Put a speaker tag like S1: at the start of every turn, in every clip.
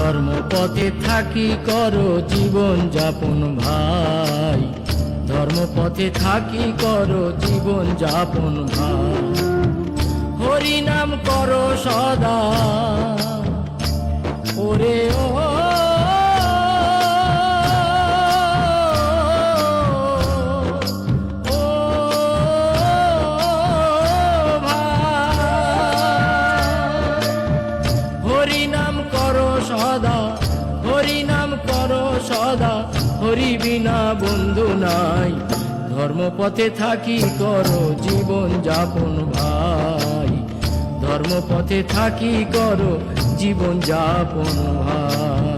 S1: ধর্মপথে থাকি করো জীবন যাপন ভাই। ধর্মপথে থাকি করো জীবন যাপন ভাই। হরি নাম করো সদা, ওরে ও হরি নাম করো সদা, হরি বিনা বন্ধু নাই। ধর্মপথে থাকি করো জীবন যাপন ভাই। ধর্মপথে থাকি করো জীবন যাপন ভাই।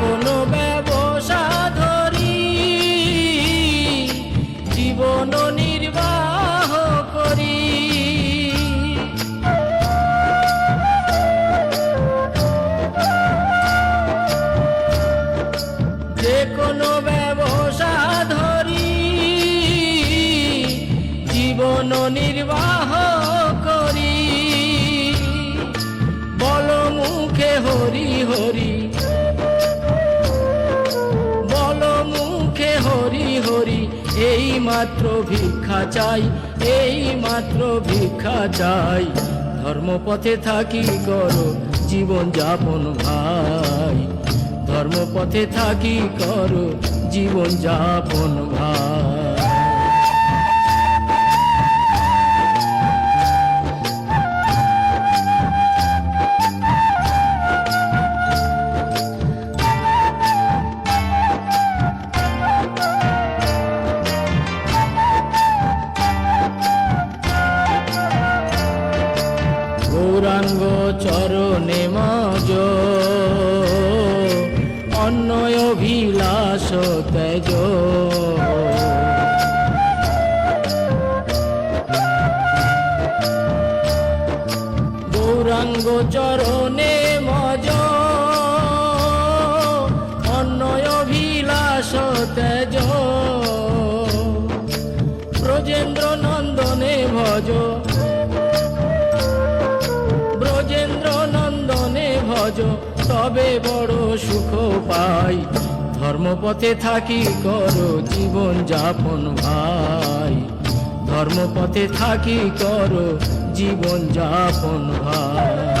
S1: কোনো ব্যবসা ধরি। জীবন নির্বাহ করি। যে কোনো ব্যবসা ধরি। জীবন নির্বাহ করি। বল মুখে হরি হরি এই মাত্র ভিক্ষা চাই এই মাত্র ভিক্ষা চাই। ধর্মপথে থাকি করো জীবন যাপন ভাই। ধর্মপথে থাকি করো জীবন যাপন ভাই। গৌরাঙ্গ চরণে মজ। অন্যয় অভিলাষ তেজ। গৌরাঙ্গ চরণে মজ। অন্যয় অভিলাষ তেজ। ব্রজেন্দ্র নন্দনে ভজ তবে বড় সুখ পাই। ধর্মপথে থাকি, করো জীবন যাপন ভাই। ধর্মপথে থাকি, কর জীবন যাপন ভাই।